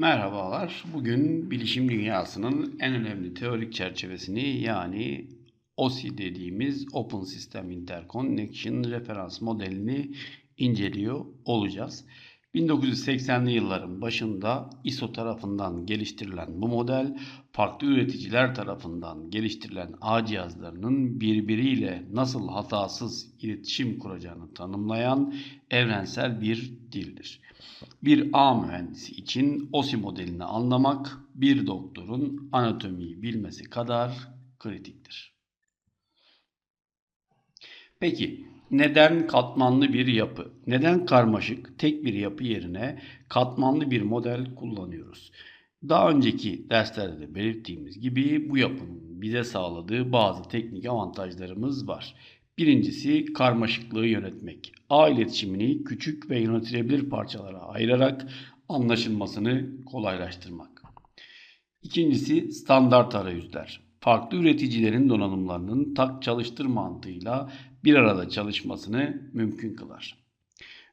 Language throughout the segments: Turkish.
Merhabalar. Bugün bilişim dünyasının en önemli teorik çerçevesini yani OSI dediğimiz Open System Interconnection referans modelini inceliyor olacağız. 1980'li yılların başında ISO tarafından geliştirilen bu model farklı üreticiler tarafından geliştirilen ağ cihazlarının birbiriyle nasıl hatasız iletişim kuracağını tanımlayan evrensel bir dildir. Bir ağ mühendisi için OSI modelini anlamak bir doktorun anatomiyi bilmesi kadar kritiktir. Peki neden katmanlı bir yapı? Neden karmaşık tek bir yapı yerine katmanlı bir model kullanıyoruz? Daha önceki derslerde de belirttiğimiz gibi bu yapının bize sağladığı bazı teknik avantajlarımız var. Birincisi karmaşıklığı yönetmek. Ağ iletişimini küçük ve yönetilebilir parçalara ayırarak anlaşılmasını kolaylaştırmak. İkincisi standart arayüzler. Farklı üreticilerin donanımlarının tak çalıştır mantığıyla bir arada çalışmasını mümkün kılar.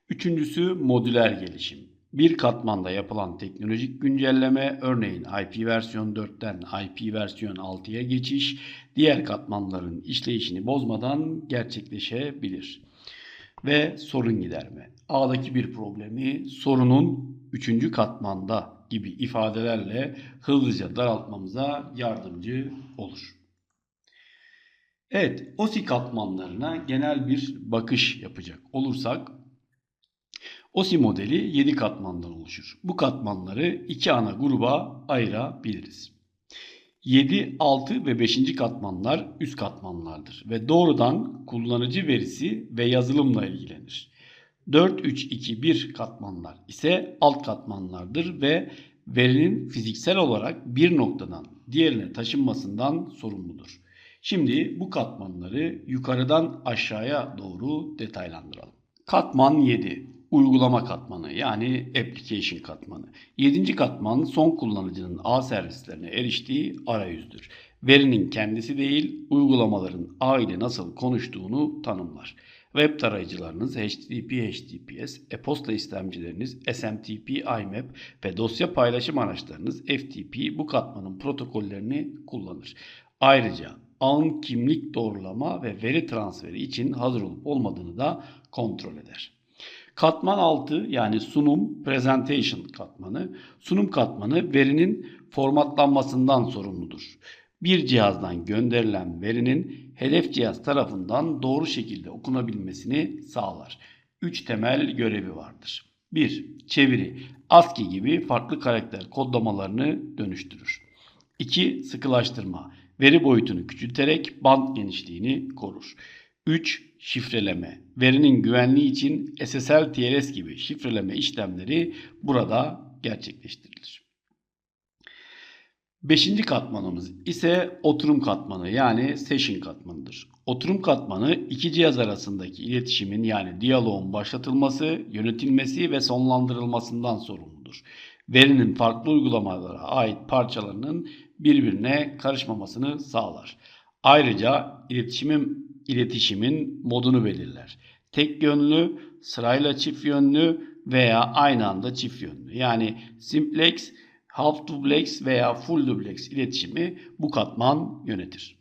Üçüncüsü modüler gelişim. Bir katmanda yapılan teknolojik güncelleme, örneğin IP versiyon 4'ten IP versiyon 6'ya geçiş, diğer katmanların işleyişini bozmadan gerçekleşebilir. Ve sorun giderme. A'daki bir problemi sorunun 3. katmanda gibi ifadelerle hızlıca daraltmamıza yardımcı olur. Evet, OSI katmanlarına genel bir bakış yapacak olursak OSI modeli 7 katmandan oluşur. Bu katmanları iki ana gruba ayırabiliriz. 7, 6 ve 5. katmanlar üst katmanlardır ve doğrudan kullanıcı verisi ve yazılımla ilgilenir. 4, 3, 2, 1 katmanlar ise alt katmanlardır ve verinin fiziksel olarak bir noktadan diğerine taşınmasından sorumludur. Şimdi bu katmanları yukarıdan aşağıya doğru detaylandıralım. Katman 7 uygulama katmanı yani application katmanı. 7. katman son kullanıcının ağ servislerine eriştiği arayüzdür. Verinin kendisi değil, uygulamaların ağ ile nasıl konuştuğunu tanımlar. Web tarayıcılarınız HTTP, HTTPS, e-posta istemcileriniz SMTP, IMAP ve dosya paylaşım araçlarınız FTP bu katmanın protokollerini kullanır. Ayrıca ağın kimlik doğrulama ve veri transferi için hazır olup olmadığını da kontrol eder. Katman 6 yani sunum presentation katmanı. Sunum katmanı verinin formatlanmasından sorumludur. Bir cihazdan gönderilen verinin hedef cihaz tarafından doğru şekilde okunabilmesini sağlar. 3 temel görevi vardır. 1. Çeviri. ASCII gibi farklı karakter kodlamalarını dönüştürür. 2. Sıkılaştırma. Veri boyutunu küçülterek band genişliğini korur. 3. Şifreleme. Verinin güvenliği için SSL TLS gibi şifreleme işlemleri burada gerçekleştirilir. Beşinci katmanımız ise oturum katmanı yani session katmanıdır. Oturum katmanı iki cihaz arasındaki iletişimin yani diyaloğun başlatılması, yönetilmesi ve sonlandırılmasından sorumludur. Verinin farklı uygulamalara ait parçalarının birbirine karışmamasını sağlar. Ayrıca iletişimin iletişimin modunu belirler. Tek yönlü, sırayla çift yönlü veya aynı anda çift yönlü. Yani simplex, half duplex veya full duplex iletişimi bu katman yönetir.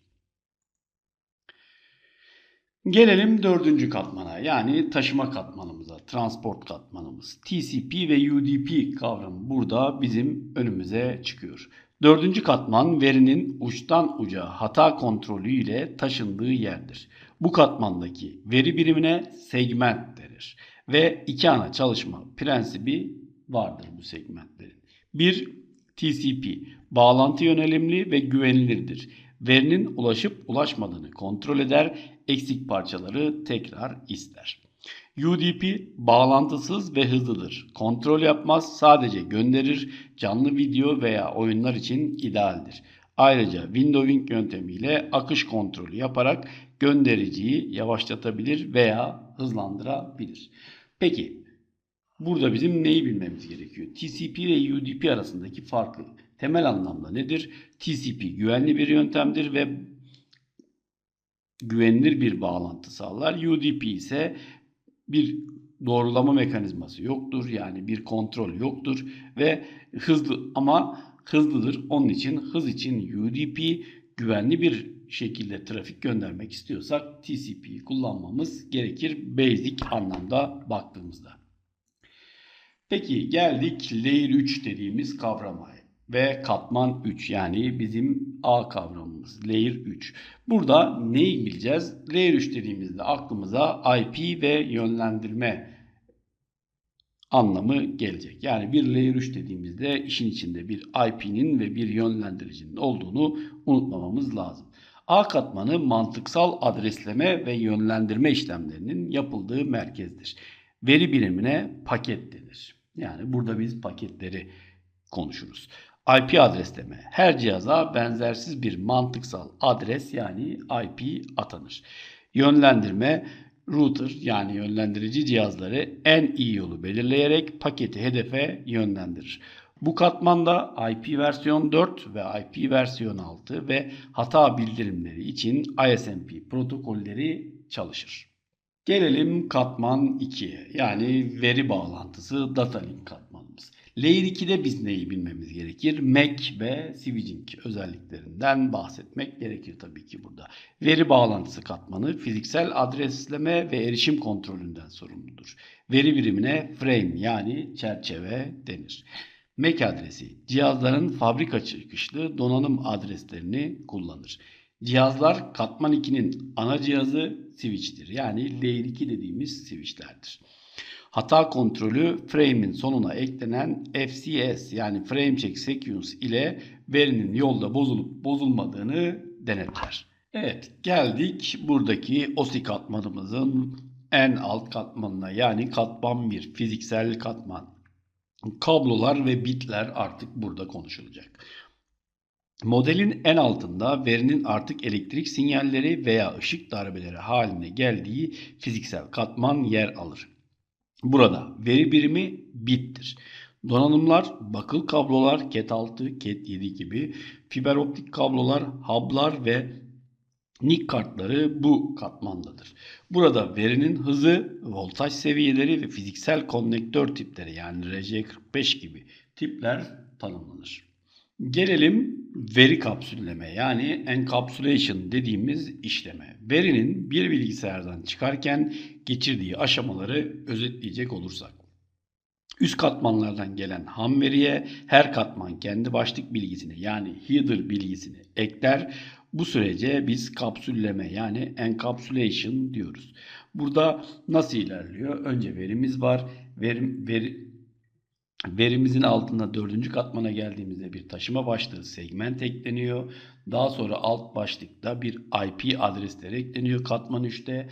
Gelelim dördüncü katmana yani taşıma katmanımıza, transport katmanımız. TCP ve UDP kavramı burada bizim önümüze çıkıyor. Dördüncü katman verinin uçtan uca hata kontrolü ile taşındığı yerdir. Bu katmandaki veri birimine segment denir ve iki ana çalışma prensibi vardır bu segmentlerin. Bir TCP bağlantı yönelimli ve güvenilirdir. Verinin ulaşıp ulaşmadığını kontrol eder, eksik parçaları tekrar ister. UDP bağlantısız ve hızlıdır. Kontrol yapmaz, sadece gönderir. Canlı video veya oyunlar için idealdir. Ayrıca windowing yöntemiyle akış kontrolü yaparak göndericiyi yavaşlatabilir veya hızlandırabilir. Peki burada bizim neyi bilmemiz gerekiyor? TCP ve UDP arasındaki farkı temel anlamda nedir? TCP güvenli bir yöntemdir ve güvenilir bir bağlantı sağlar. UDP ise bir doğrulama mekanizması yoktur. Yani bir kontrol yoktur ve hızlı ama hızlıdır. Onun için hız için UDP güvenli bir şekilde trafik göndermek istiyorsak TCP'yi kullanmamız gerekir basic anlamda baktığımızda. Peki geldik Layer 3 dediğimiz kavrama ve katman 3 yani bizim A kavramımız Layer 3. Burada neyi bileceğiz? Layer 3 dediğimizde aklımıza IP ve yönlendirme anlamı gelecek. Yani bir Layer 3 dediğimizde işin içinde bir IP'nin ve bir yönlendiricinin olduğunu unutmamamız lazım. A katmanı mantıksal adresleme ve yönlendirme işlemlerinin yapıldığı merkezdir. Veri birimine paket denir. Yani burada biz paketleri konuşuruz. IP adresleme her cihaza benzersiz bir mantıksal adres yani IP atanır. Yönlendirme router yani yönlendirici cihazları en iyi yolu belirleyerek paketi hedefe yönlendirir. Bu katmanda IP versiyon 4 ve IP versiyon 6 ve hata bildirimleri için ISMP protokolleri çalışır. Gelelim katman 2'ye yani veri bağlantısı data link katmanımız. Layer 2'de biz neyi bilmemiz gerekir? MAC ve switching özelliklerinden bahsetmek gerekir tabii ki burada. Veri bağlantısı katmanı fiziksel adresleme ve erişim kontrolünden sorumludur. Veri birimine frame yani çerçeve denir. MAC adresi cihazların fabrika çıkışlı donanım adreslerini kullanır. Cihazlar katman 2'nin ana cihazı switch'tir. Yani Layer 2 dediğimiz switch'lerdir. Hata kontrolü frame'in sonuna eklenen FCS yani Frame Check Sequence ile verinin yolda bozulup bozulmadığını denetler. Evet geldik buradaki OSI katmanımızın en alt katmanına yani katman 1 fiziksel katman. Kablolar ve bitler artık burada konuşulacak. Modelin en altında verinin artık elektrik sinyalleri veya ışık darbeleri haline geldiği fiziksel katman yer alır. Burada veri birimi bittir. Donanımlar bakıl kablolar CAT6, CAT7 gibi fiber optik kablolar, hub'lar ve NIC kartları bu katmandadır. Burada verinin hızı, voltaj seviyeleri ve fiziksel konnektör tipleri yani RJ45 gibi tipler tanımlanır. Gelelim veri kapsülleme yani encapsulation dediğimiz işleme. Verinin bir bilgisayardan çıkarken geçirdiği aşamaları özetleyecek olursak. Üst katmanlardan gelen ham veriye her katman kendi başlık bilgisini yani header bilgisini ekler. Bu sürece biz kapsülleme yani encapsulation diyoruz. Burada nasıl ilerliyor? Önce verimiz var. Verim, veri, Verimizin altında dördüncü katmana geldiğimizde bir taşıma başlığı segment ekleniyor. Daha sonra alt başlıkta bir IP adresleri ekleniyor katman 3'te.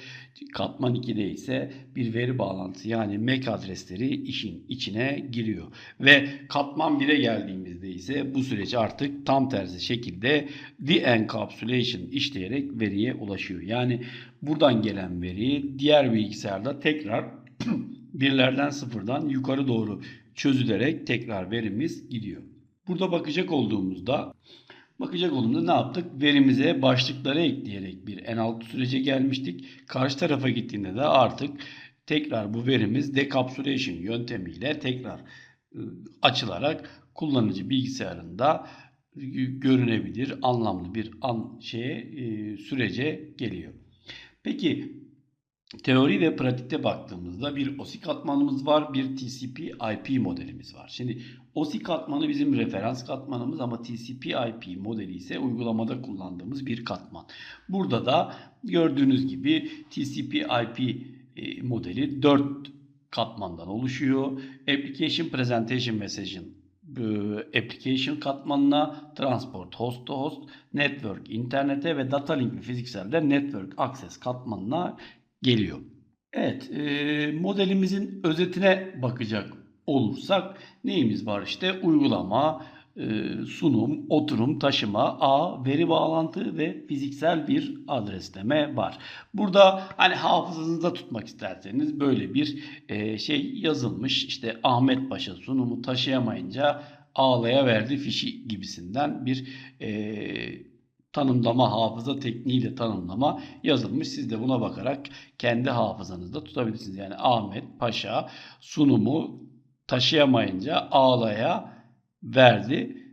Katman 2'de ise bir veri bağlantısı yani MAC adresleri işin içine giriyor. Ve katman 1'e geldiğimizde ise bu süreç artık tam tersi şekilde de-encapsulation işleyerek veriye ulaşıyor. Yani buradan gelen veriyi diğer bilgisayarda tekrar birlerden sıfırdan yukarı doğru çözülerek tekrar verimiz gidiyor. Burada bakacak olduğumuzda bakacak olduğumuzda ne yaptık? Verimize başlıkları ekleyerek bir en alt sürece gelmiştik. Karşı tarafa gittiğinde de artık tekrar bu verimiz decapsulation yöntemiyle tekrar ıı, açılarak kullanıcı bilgisayarında görünebilir, anlamlı bir an şeye e, sürece geliyor. Peki teori ve pratikte baktığımızda bir OSI katmanımız var, bir TCP IP modelimiz var. Şimdi OSI katmanı bizim referans katmanımız ama TCP IP modeli ise uygulamada kullandığımız bir katman. Burada da gördüğünüz gibi TCP IP e, modeli 4 katmandan oluşuyor. Application Presentation Message'in e, application katmanına, transport host to host, network internete ve data link fizikselde network access katmanına geliyor. Evet, e, modelimizin özetine bakacak olursak neyimiz var işte uygulama, e, sunum, oturum, taşıma, ağ, veri bağlantı ve fiziksel bir adresleme var. Burada hani hafızanızda tutmak isterseniz böyle bir e, şey yazılmış. İşte Ahmet Paşa sunumu taşıyamayınca ağlaya verdi fişi gibisinden bir e, tanımlama, hafıza tekniğiyle tanımlama yazılmış. Siz de buna bakarak kendi hafızanızda tutabilirsiniz. Yani Ahmet Paşa sunumu taşıyamayınca ağlaya verdi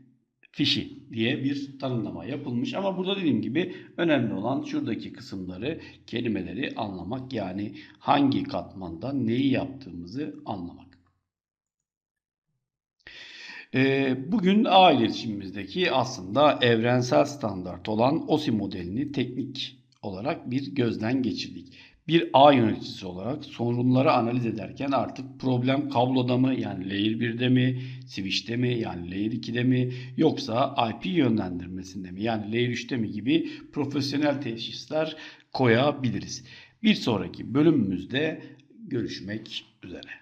fişi diye bir tanımlama yapılmış. Ama burada dediğim gibi önemli olan şuradaki kısımları, kelimeleri anlamak. Yani hangi katmanda neyi yaptığımızı anlamak. Ee, Bugün ağ iletişimimizdeki aslında evrensel standart olan OSI modelini teknik olarak bir gözden geçirdik. Bir ağ yöneticisi olarak sorunları analiz ederken artık problem kabloda mı yani layer 1'de mi, switch'te mi yani layer 2'de mi yoksa IP yönlendirmesinde mi yani layer 3'te mi gibi profesyonel teşhisler koyabiliriz. Bir sonraki bölümümüzde görüşmek üzere.